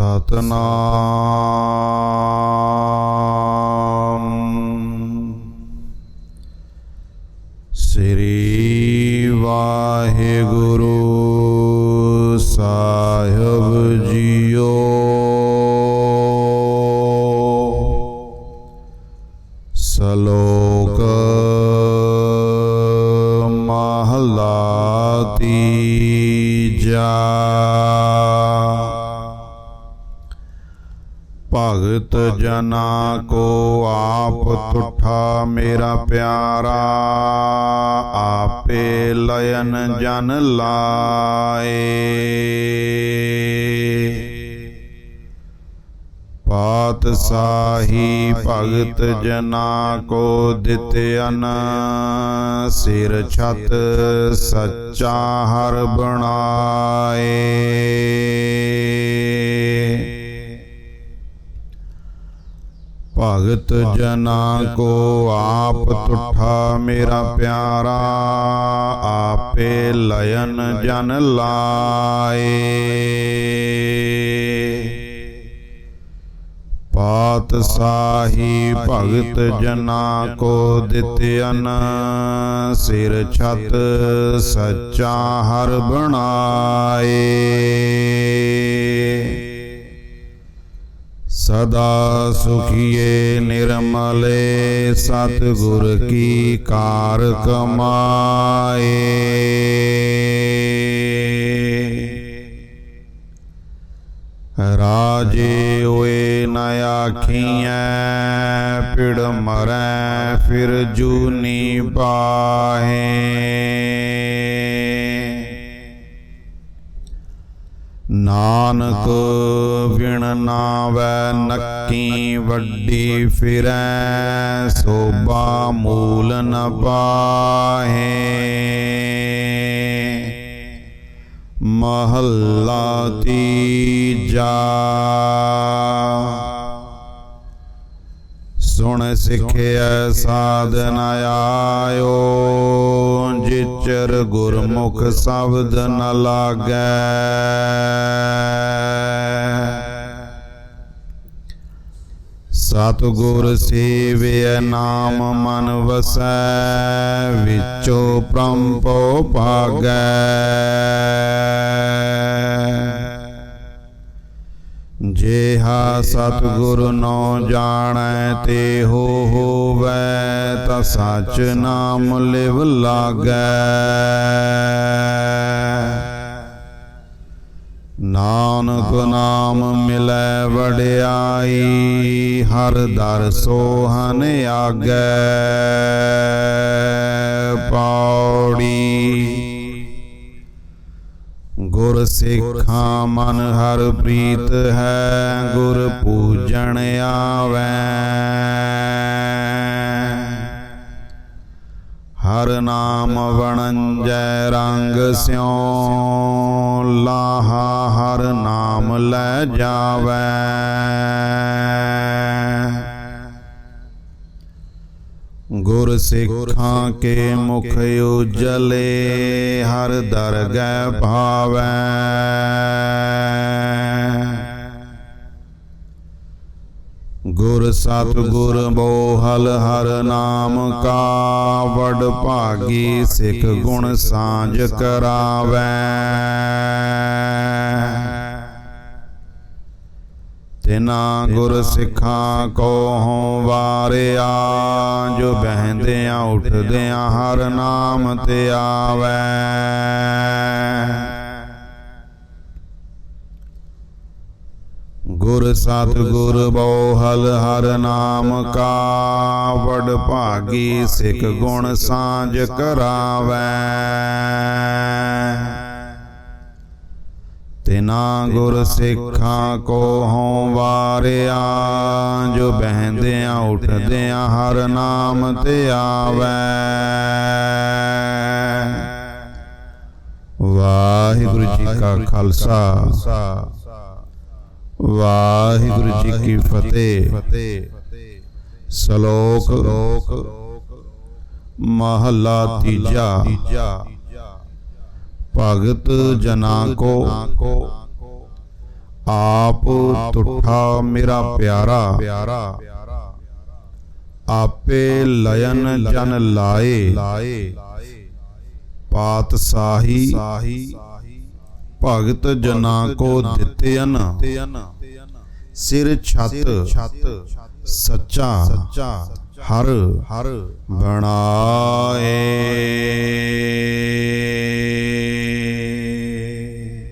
ਸਤਨਾਮ ਸ੍ਰੀ ਵਾਹਿਗੁਰੂ ਸਾਹਿਬ ਜੀਓ ਸਲੋਕ ਮਹਲਾ ਤੀਜਾ ਭਗਤ ਜਨਾ ਕੋ ਆਪ ਤੁਠਾ ਮੇਰਾ ਪਿਆਰਾ, ਆਪੇ ਲਯਨ ਜਨ ਲਾਏ। ਪਾਤ ਸਾਹੀ ਭਗਤ ਜਨਾ ਕੋ ਦਿਤਿਆਨ ਸਿਰ ਛਤ ਸੱਚਾ ਹਰ ਬਣਾਏ। ਭਗਤ ਜਨਾ ਕੋ ਆਪ ਤੁਠਾ ਮੇਰਾ ਪਿਆਰਾ ਆਪੇ ਲਇਨ ਜਨ ਲਾਏ। ਪਾਤ ਸਾਹੀ ਭਗਤ ਜਨਾ ਕੋ ਦਿਤਿਆਨ ਸਿਰ ਛਤ ਸੱਚਾ ਹਰ ਬਣਾਏ। ਸਦਾ ਸੁਖੀਏ ਨਿਰਮਲੇ ਸਤਿਗੁਰ ਕੀ ਕਾਰ ਕਮਾਏ ਰਾਜੇ ਓਏ ਨ ਆਖੀਐ ਪਿੜ ਮਰੈ ਫਿਰ ਜੂਨੀ ਪਾਹੇ ਨਾਨਕ ਵਿਣ ਨਾਵੈ ਨੱਕੀ ਵੱਡੀ ਫਿਰੈ, ਸੋਭਾ ਮੂਲ ਨ ਪਾਹੇ। ਮਹੱਲਾ ਤੀਜਾ। ਸੁਣ ਸਿੱਖਿਆ ਸਾਧਨ ਆਇਓ। ਜਿਚਰ ਗੁਰਮੁਖ ਸ਼ਬਦ ਨ ਲਾਗੈ। ਸਤਿਗੁਰ ਸੇਵਿਆ ਨਾਮ ਮਨ ਵਸੈ ਵਿਚੋ ਪ੍ਰੰਪੋ ਭਾਗੈ। ਜੇਹਾ ਸਤਿਗੁਰ ਨੋ ਜਾਣੈ, ਤੇ ਹੋ ਹੋਵੈ ਤਾ ਸਚ ਨਾਮ ਲਿਵ ਲਾਗੈ। ਨਾਨਕ ਨਾਮ ਮਿਲੈ ਵਡਿਆਈ, ਹਰ ਦਰ ਸੋਹਨ ਆਗੈ। ਪੌੜੀ ਗੁਰ ਸਿੱਖਾਂ ਮਨ ਹਰ ਪ੍ਰੀਤ ਹੈ, ਗੁਰ ਪੂਜਣ ਆਵੈ। ਹਰ ਨਾਮ ਵਣੰਜੈ ਰੰਗ ਸਿਉ, ਲਾਹਾ ਹਰ ਨਾਮ ਲੈ ਜਾਵੈ। ਗੁਰ ਸਿੱਖਾਂ ਕੇ ਮੁਖ ਉਜਲੇ, ਹਰ ਦਰਗਹਿ ਭਾਵੈ। ਗੁਰ ਸਤਿਗੁਰ ਬੋਹਲ ਹਰ ਨਾਮ ਕਾ ਵਡ ਭਾਗੀ ਸਿੱਖ ਗੁਣ ਸਾਂਝ ਕਰਾਵੈ। ਤਿਨਾ ਗੁਰ ਸਿੱਖਾਂ ਕੋ ਹੋਂ ਵਾਰਿਆ, ਜੋ ਬਹਿੰਦਿਆਂ, ਉੱਠਦਿਆਂ ਹਰ ਨਾਮ ਤੇ ਆਵੈ। ਗੁਰ ਸਤਿਗੁਰ ਬੋਹਲ ਹਰ ਨਾਮ ਕਾ ਵਡ ਭਾਗੀ ਸਿੱਖ ਗੁਣ ਸਾਂਝ ਕਰਾਵੈ। ਤਿਨਾ ਗੁਰ ਸਿੱਖਾਂ ਕੋ ਹੋਂ ਵਾਰਿਆ, ਜੋ ਬਹਿੰਦਿਆਂ ਉੱਠਦਿਆਂ ਹਰ ਨਾਮ ਤੇ ਆਵੈ। ਵਾਹਿਗੁਰੂ ਜੀ ਕਾ ਖਾਲਸਾ। ਵਾਹਿਗੁਰੂ ਜੀ ਕੀ ਫਤਿਹ। ਸ਼ਲੋਕ ਮਹੱਲਾ ਤੀਜਾ। ਭਗਤ ਜਨਾ ਕੋ ਆਪ ਤੁਠਾ ਮੇਰਾ ਪਿਆਰਾ। ਪਿਆਰਾ ਆਪੇ ਲਯਨ ਜਨ ਲਾਏ। ਲਾਏ ਪਾਤਸ਼ਾਹੀ ਭਗਤ ਜਨਾ ਕੋ ਦਿੱਤੇਨ ਸਿਰ ਛਤ ਸੱਚਾ ਹਰ ਹਰ ਬਣਾਏ।